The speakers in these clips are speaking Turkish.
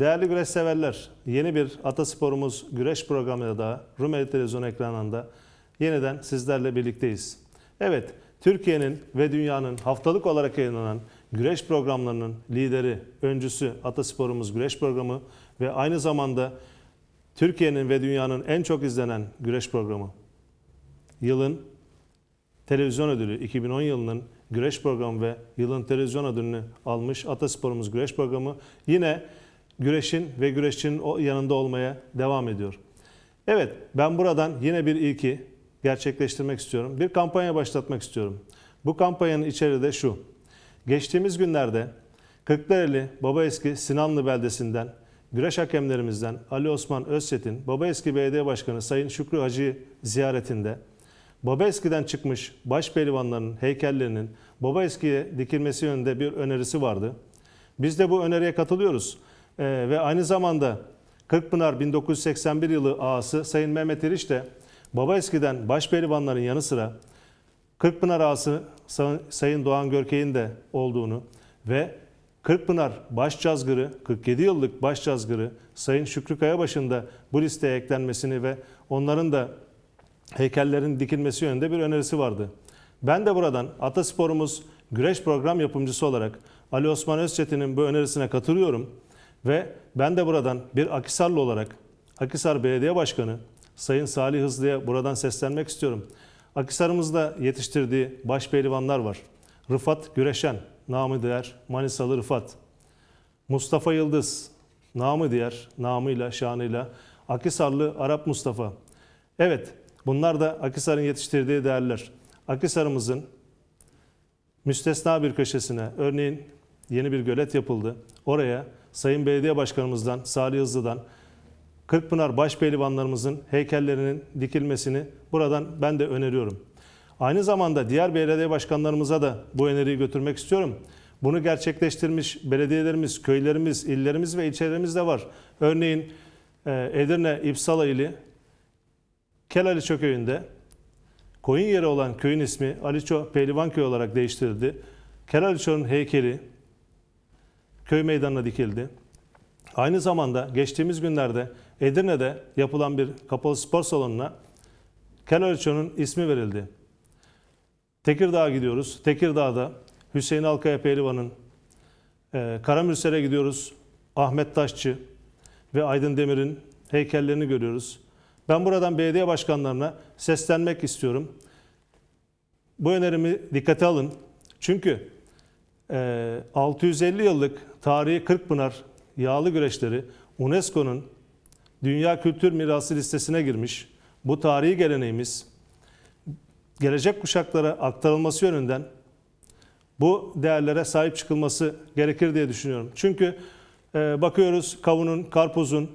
Değerli güreş severler, yeni bir atasporumuz güreş programıyla da Rumeli Televizyon ekranında yeniden sizlerle birlikteyiz. Evet, Türkiye'nin ve dünyanın haftalık olarak yayınlanan güreş programlarının lideri, öncüsü atasporumuz güreş programı ve aynı zamanda Türkiye'nin ve dünyanın en çok izlenen güreş programı. Yılın televizyon ödülü 2010 yılının güreş programı ve yılın televizyon ödülünü almış Atasporumuz güreş programı yine güreşin ve güreşçinin yanında olmaya devam ediyor. Evet ben buradan yine bir ilki gerçekleştirmek istiyorum. Bir kampanya başlatmak istiyorum. Bu kampanyanın içeriği de şu. Geçtiğimiz günlerde Kırklareli Baba Eski Sinanlı beldesinden güreş hakemlerimizden Ali Osman Özçetin, Baba Eski Belediye Başkanı Sayın Şükrü Hacı ziyaretinde Baba Eski'den çıkmış baş pehlivanların heykellerinin Baba Eski'ye dikilmesi yönünde bir önerisi vardı. Biz de bu öneriye katılıyoruz. Ee, ve aynı zamanda Kırkpınar 1981 yılı ağası Sayın Mehmet İriç de Baba Eski'den baş pehlivanların yanı sıra Kırkpınar ağası Say- Sayın Doğan Görkey'in de olduğunu ve Kırkpınar Başcazgırı, 47 yıllık Başcazgırı Sayın Şükrü Kayabaşı'nın da bu listeye eklenmesini ve onların da heykellerin dikilmesi yönünde bir önerisi vardı. Ben de buradan Atasporumuz güreş program yapımcısı olarak Ali Osman Özçetin'in bu önerisine katılıyorum ve ben de buradan bir Akisarlı olarak Akisar Belediye Başkanı Sayın Salih Hızlı'ya buradan seslenmek istiyorum. Akisar'ımızda yetiştirdiği baş pehlivanlar var. Rıfat Güreşen, namı değer Manisalı Rıfat. Mustafa Yıldız, namı diğer, namıyla, şanıyla Akisarlı Arap Mustafa. Evet, bunlar da Akisar'ın yetiştirdiği değerler. Akisar'ımızın müstesna bir köşesine, örneğin yeni bir gölet yapıldı. Oraya Sayın Belediye Başkanımızdan, Salih Hızlı'dan, Kırkpınar başpehlivanlarımızın heykellerinin dikilmesini buradan ben de öneriyorum. Aynı zamanda diğer belediye başkanlarımıza da bu öneriyi götürmek istiyorum. Bunu gerçekleştirmiş belediyelerimiz, köylerimiz, illerimiz ve ilçelerimiz de var. Örneğin e, Edirne İpsala ili Kelaliço köyünde koyun yeri olan köyün ismi Aliço Pehlivan Köyü olarak değiştirildi. Kelaliço'nun heykeli köy meydanına dikildi. Aynı zamanda geçtiğimiz günlerde Edirne'de yapılan bir kapalı spor salonuna Kelaliço'nun ismi verildi. Tekirdağ'a gidiyoruz. Tekirdağ'da Hüseyin Alkaya Pehlivan'ın, e, Karamürsel'e gidiyoruz. Ahmet Taşçı ve Aydın Demir'in heykellerini görüyoruz. Ben buradan belediye başkanlarına seslenmek istiyorum. Bu önerimi dikkate alın. Çünkü e, 650 yıllık tarihi Kırkpınar yağlı güreşleri UNESCO'nun Dünya Kültür Mirası listesine girmiş. Bu tarihi geleneğimiz gelecek kuşaklara aktarılması yönünden bu değerlere sahip çıkılması gerekir diye düşünüyorum. Çünkü e, bakıyoruz kavunun, karpuzun,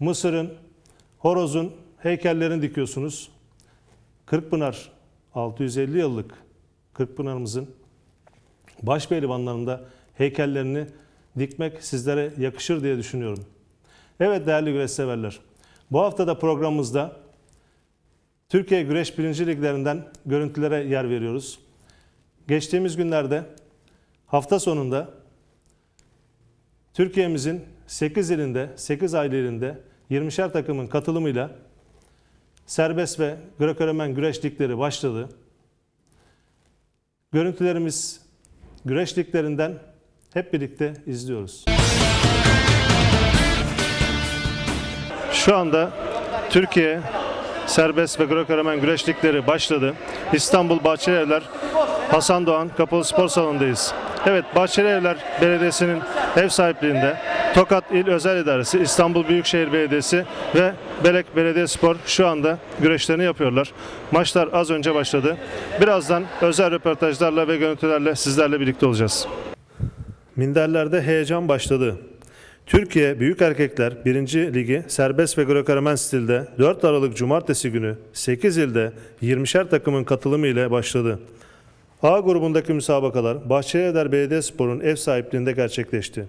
mısırın, horozun heykellerini dikiyorsunuz. Kırkpınar 650 yıllık Kırkpınar'ımızın baş pehlivanlarında heykellerini dikmek sizlere yakışır diye düşünüyorum. Evet değerli güreş severler. Bu hafta da programımızda Türkiye Güreş Birinci Liglerinden görüntülere yer veriyoruz. Geçtiğimiz günlerde hafta sonunda Türkiye'mizin 8 ilinde, 8 aile ilinde 20'şer takımın katılımıyla serbest ve Greco-Romen güreş ligleri başladı. Görüntülerimiz güreş liglerinden hep birlikte izliyoruz. Şu anda Türkiye serbest ve Greco-Romen başladı. İstanbul Bahçelievler Hasan Doğan Kapalı Spor Salonu'ndayız. Evet Bahçelievler Belediyesi'nin ev sahipliğinde Tokat İl Özel İdaresi, İstanbul Büyükşehir Belediyesi ve Belek Belediyespor şu anda güreşlerini yapıyorlar. Maçlar az önce başladı. Birazdan özel röportajlarla ve görüntülerle sizlerle birlikte olacağız. Minderlerde heyecan başladı. Türkiye Büyük Erkekler 1. Ligi serbest ve Greco-Romen stilde 4 Aralık Cumartesi günü 8 ilde 20'şer takımın katılımı ile başladı. A grubundaki müsabakalar Bahçelievler Belediyespor'un ev sahipliğinde gerçekleşti.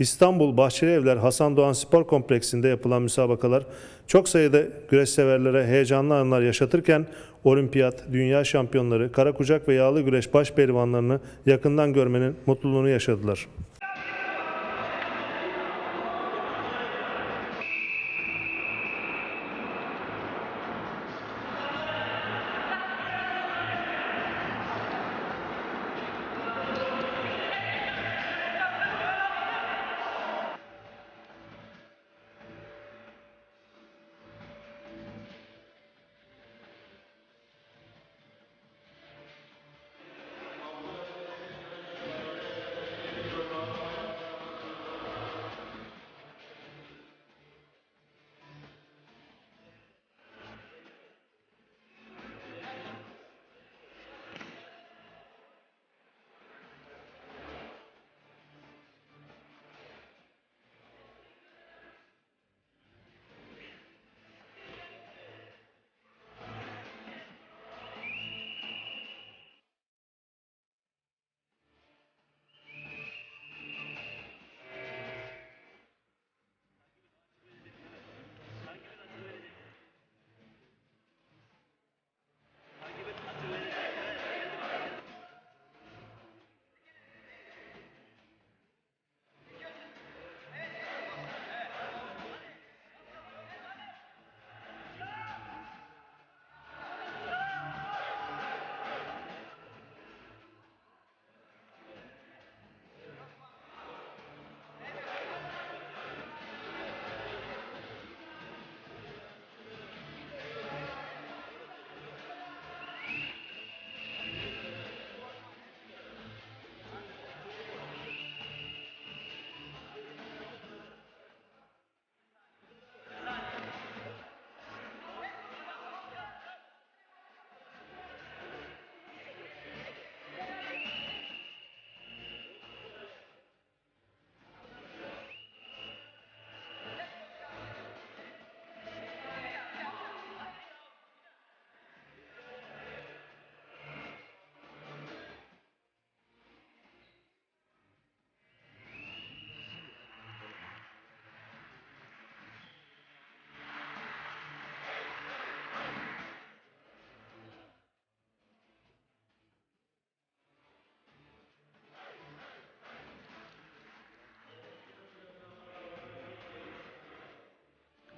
İstanbul Bahçelievler Hasan Doğan Spor Kompleksinde yapılan müsabakalar çok sayıda güreş severlere heyecanlı anlar yaşatırken olimpiyat, dünya şampiyonları, kara kucak ve yağlı güreş baş pehlivanlarını yakından görmenin mutluluğunu yaşadılar.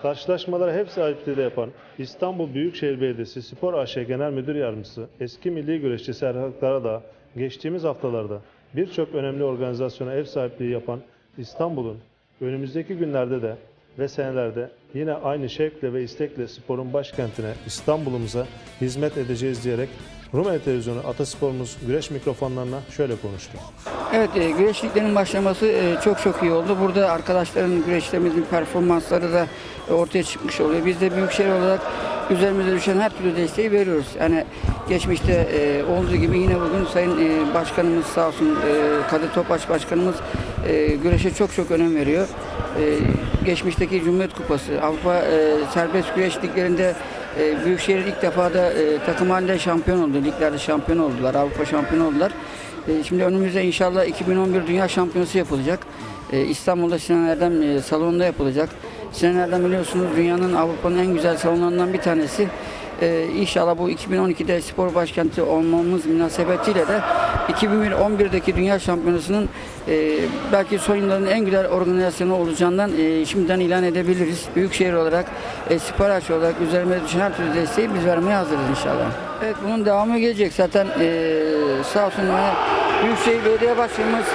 Karşılaşmalara hep sahipliğiyle yapan İstanbul Büyükşehir Belediyesi Spor AŞ Genel Müdür Yardımcısı eski milli güreşçi Serhat Karadağ geçtiğimiz haftalarda birçok önemli organizasyona ev sahipliği yapan İstanbul'un önümüzdeki günlerde de ve senelerde yine aynı şevkle ve istekle sporun başkentine İstanbul'umuza hizmet edeceğiz diyerek Rumeli Televizyonu Atasporumuz güreş mikrofonlarına şöyle konuştu. Evet, e, güreş liglerinin başlaması e, çok çok iyi oldu. Burada arkadaşların, güreşlerimizin performansları da e, ortaya çıkmış oluyor. Biz de Büyükşehir olarak üzerimize düşen her türlü desteği veriyoruz. Yani geçmişte olduğu gibi yine bugün Sayın Başkanımız sağ olsun, e, Topaç Başkanımız güreşe çok çok önem veriyor. Geçmişteki Cumhuriyet Kupası, Avrupa serbest güreş liglerinde e, Büyükşehir ilk defa da e, takım halinde şampiyon oldu. Liglerde şampiyon oldular, Avrupa şampiyon oldular. E, Şimdi önümüzde inşallah 2011 Dünya Şampiyonası yapılacak. E, İstanbul'da Sinan Erdem e, salonunda yapılacak. Sinan Erdem biliyorsunuz dünyanın Avrupa'nın en güzel salonlarından bir tanesi. E, İnşallah bu 2012'de spor başkenti olmamız münasebetiyle de 2011'deki Dünya Şampiyonası'nın e, belki son yılların en güzel organizasyonu olacağından e, şimdiden ilan edebiliriz. Büyükşehir olarak, e, spor olarak üzerimize düşen her türlü desteği biz vermeye hazırız inşallah. Evet bunun devamı gelecek zaten e, sağ olsun yani Büyükşehir Belediye Başkanımız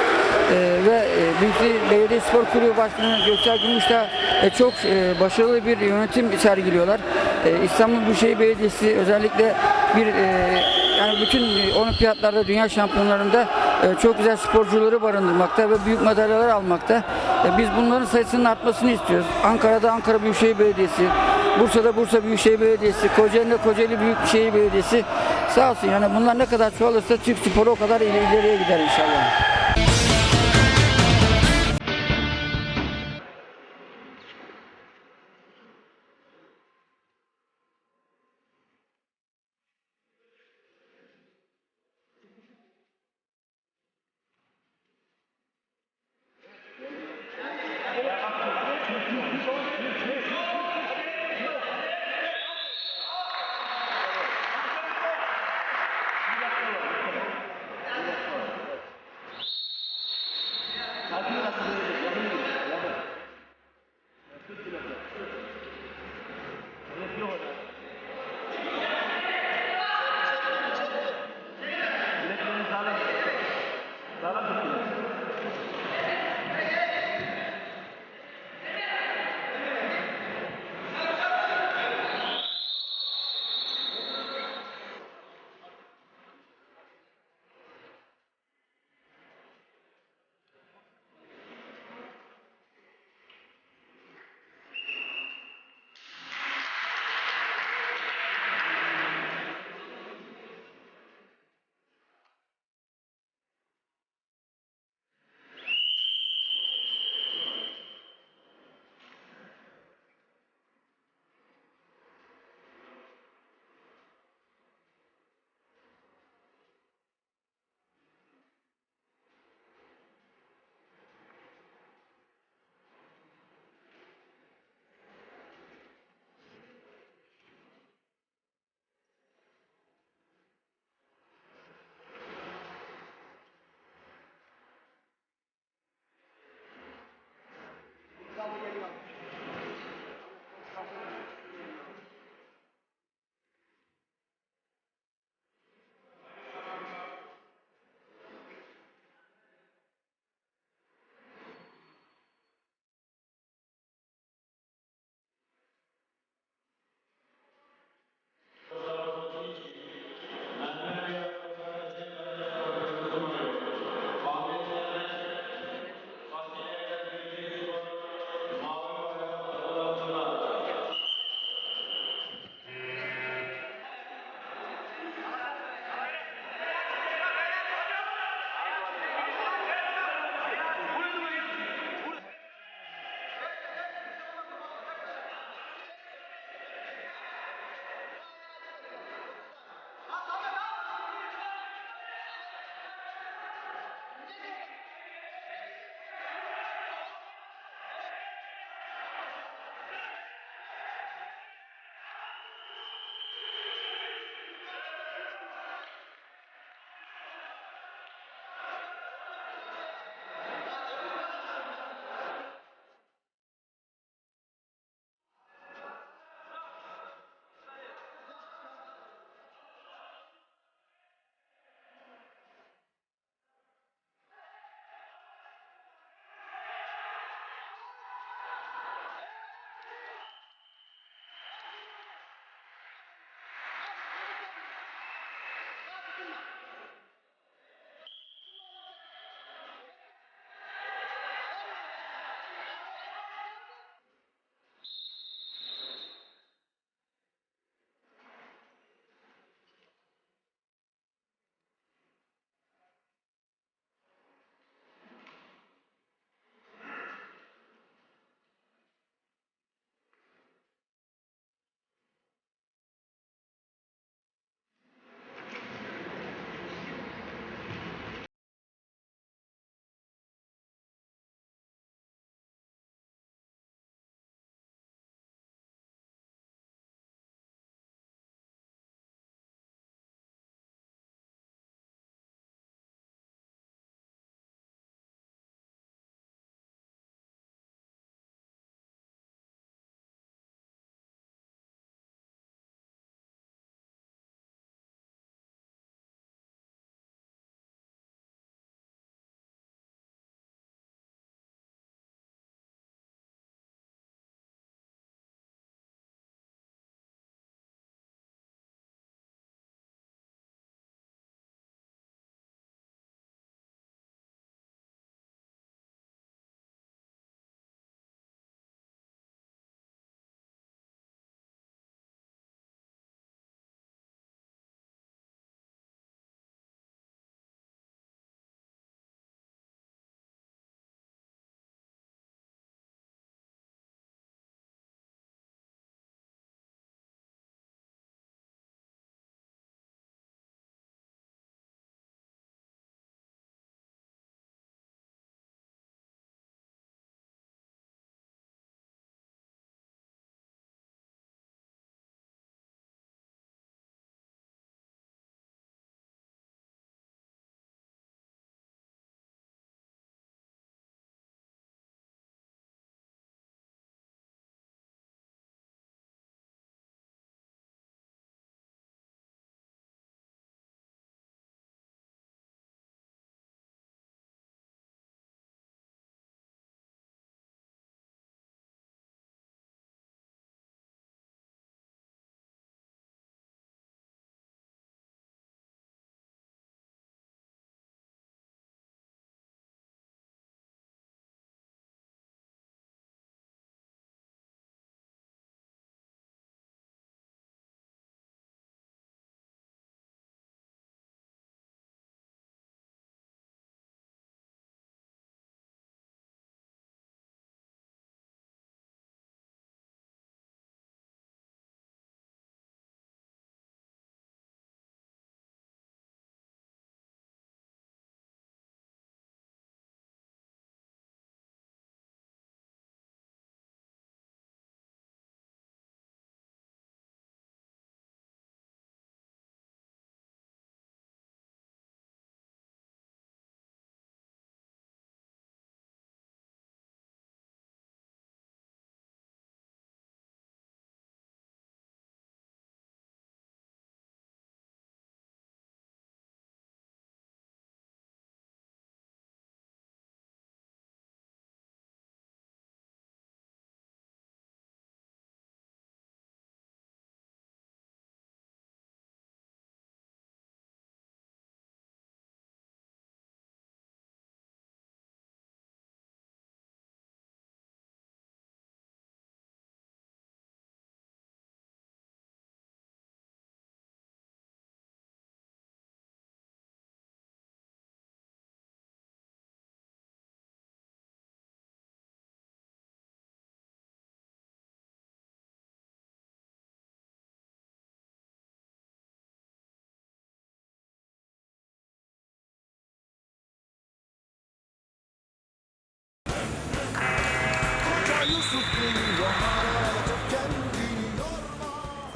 e, ve e, Büyükşehir Belediye Spor Kulübü Başkanı Göksel Gümüş de e, çok e, başarılı bir yönetim sergiliyorlar. E, İstanbul Büyükşehir Belediyesi özellikle bir e, yani bütün olimpiyatlarda, dünya şampiyonlarında e, çok güzel sporcuları barındırmakta ve büyük madalyalar almakta. E, biz bunların sayısının artmasını istiyoruz. Ankara'da Ankara Büyükşehir Belediyesi, Bursa'da Bursa Büyükşehir Belediyesi, Kocaeli'de Kocaeli Büyükşehir Belediyesi sağ olsun yani bunlar ne kadar çoğalırsa Türk sporu o kadar ileri- ileriye gider inşallah.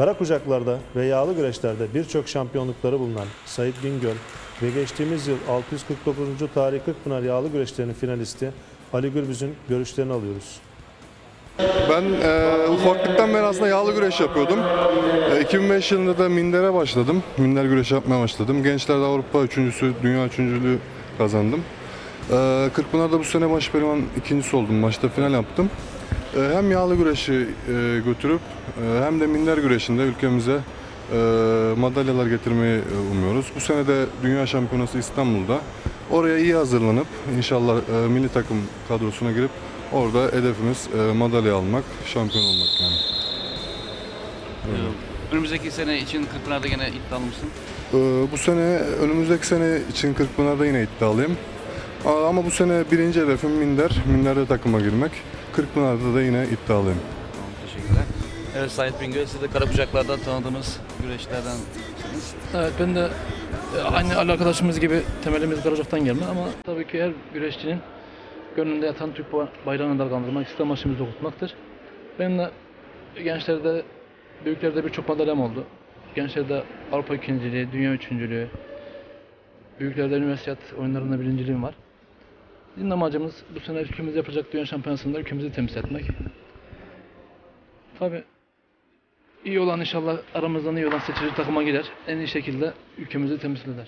Kara kucaklarda ve yağlı güreşlerde birçok şampiyonlukları bulunan Sait Bingöl ve geçtiğimiz yıl 649. Tarih Kırkpınar yağlı güreşlerinin finalisti Ali Gürbüz'ün görüşlerini alıyoruz. Ben e, ufaklıktan beri aslında yağlı güreş yapıyordum. E, 2005 yılında da mindere başladım. Minder güreş yapmaya başladım. Gençlerde Avrupa üçüncüsü, dünya üçüncülüğü kazandım. E, Kırkpınar'da bu sene baş pehlivan ikincisi oldum. Maçta final yaptım. E, hem yağlı güreşi e, götürüp e, hem de minder güreşinde ülkemize e, madalyalar getirmeyi umuyoruz. Bu sene de Dünya Şampiyonası İstanbul'da. Oraya iyi hazırlanıp inşallah milli takım kadrosuna girip orada hedefimiz madalya almak, şampiyon olmak yani. Önümüzdeki sene için Kırkpınar'da gene iddialı mısın? E, bu sene önümüzdeki sene için Kırkpınar'da yine iddialıyım. Ama bu sene birinci hedefim Minder. Minder'de takıma girmek. Kırkpınar'da da yine iddialıyım. Tamam, teşekkürler. Evet Sait Bingöl, siz de Karakucaklar'dan tanıdığımız güreşlerden Evet ben de e, aynı Ali arkadaşımız gibi temelimiz Karacak'tan gelme ama tabii ki her güreşçinin gönlünde yatan Türk ba- bayrağını dalgalandırmak, İslam aşımızı okutmaktır. Benim de gençlerde, büyüklerde birçok madalyam oldu. Gençlerde Avrupa ikinciliği, dünya üçüncülüğü, büyüklerde üniversite oyunlarında birinciliğim var. Bizim amacımız bu sene ülkemiz yapacak dünya şampiyonasında ülkemizi temsil etmek. Tabii İyi olan inşallah aramızdan iyi olan seçici takıma girer. En iyi şekilde ülkemizi temsil eder.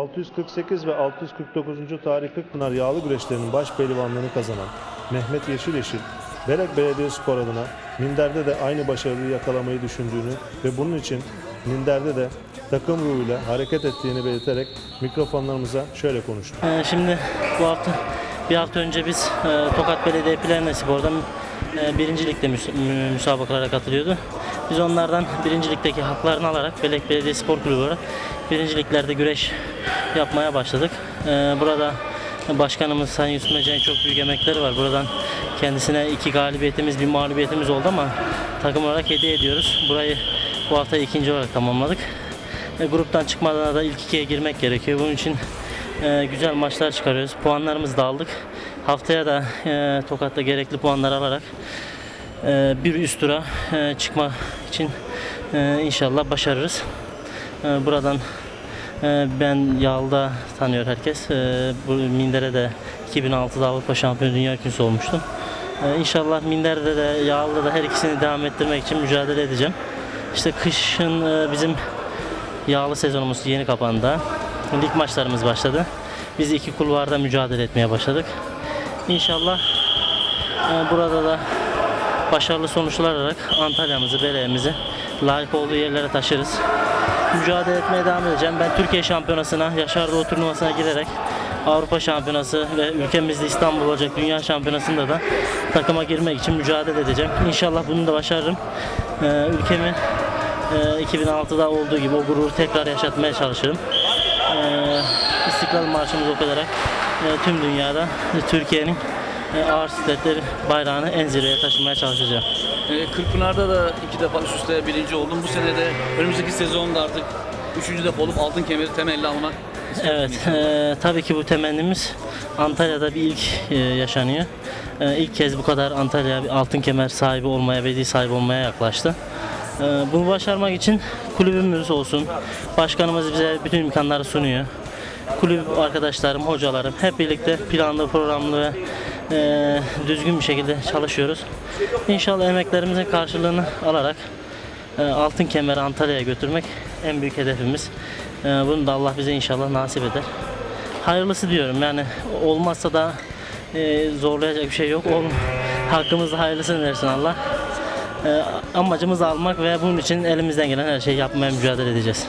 648 ve 649. Tarih Kırkpınar Yağlı Güreşlerinin baş pehlivanlığını kazanan Mehmet Yeşileşil, Belek Belediyespor adına Minder'de de aynı başarıyı yakalamayı düşündüğünü ve bunun için Minder'de de takım ruhuyla hareket ettiğini belirterek mikrofonlarımıza şöyle konuştu. Ee, Şimdi bu hafta bir hafta önce biz e, Tokat Belediye Plevne Spor'dan birinci ligde müs- mü- müsabakalara katılıyordu. Biz onlardan birinci ligdeki haklarını alarak Belek Belediye Spor Kulübü olarak birinci güreş yapmaya başladık. Ee, Burada başkanımız Sayın Yusuf Mece'nin çok büyük emekleri var. Buradan kendisine iki galibiyetimiz, bir mağlubiyetimiz oldu ama takım olarak hediye ediyoruz. Burayı bu hafta ikinci olarak tamamladık. E, gruptan çıkmadan da ilk ikiye girmek gerekiyor. Bunun için e, güzel maçlar çıkarıyoruz. Puanlarımızı da aldık. Haftaya da e, Tokat'ta gerekli puanlar alarak e, bir üst tura e, çıkma için e, inşallah başarırız. E, buradan e, ben Yağlı'da tanıyor herkes. E, bu Minder'e de 2006'da Avrupa Şampiyonu Dünya Üçüncüsü olmuştum. E, inşallah Minder'de de Yağlı'da da her ikisini devam ettirmek için mücadele edeceğim. İşte kışın e, bizim Yağlı sezonumuz yeni kapandı. Lig maçlarımız başladı. Biz iki kulvarda mücadele etmeye başladık. İnşallah e, burada da başarılı sonuçlar alarak Antalya'mızı, Beleğimizi layık olduğu yerlere taşırız. Mücadele etmeye devam edeceğim. Ben Türkiye Şampiyonası'na, Yaşar Doğu turnuvasına girerek Avrupa Şampiyonası ve ülkemizde İstanbul olacak Dünya Şampiyonası'nda da takıma girmek için mücadele edeceğim. İnşallah bunu da başarırım. E, ülkemi ee, 2006'da olduğu gibi o gururu tekrar yaşatmaya çalışırım. İstiklal Marşımızı okuyarak e, tüm dünyada e, Türkiye'nin e, ağır sikletleri bayrağını en zirveye taşımaya çalışacağım. Kırkpınar'da da iki defa üst üste birinci oldum. Bu sene de önümüzdeki sezonda artık üçüncü defa olup altın kemeri temelli almak Evet, e, tabii ki bu temennimiz Antalya'da bir ilk e, yaşanıyor. E, ilk kez bu kadar Antalya bir altın kemer sahibi olmaya, veli sahibi olmaya yaklaştı. E, bunu başarmak için kulübümüz olsun, başkanımız bize bütün imkanları sunuyor. Kulüp arkadaşlarım, hocalarım hep birlikte planlı, programlı ve e, düzgün bir şekilde çalışıyoruz. İnşallah emeklerimizin karşılığını alarak e, altın kemeri Antalya'ya götürmek en büyük hedefimiz. E, Bunu da Allah bize inşallah nasip eder. Hayırlısı diyorum yani olmazsa da e, zorlayacak bir şey yok. Ol, hakkımızda hayırlısını versin Allah. E, Amacımız almak ve bunun için elimizden gelen her şeyi yapmaya mücadele edeceğiz.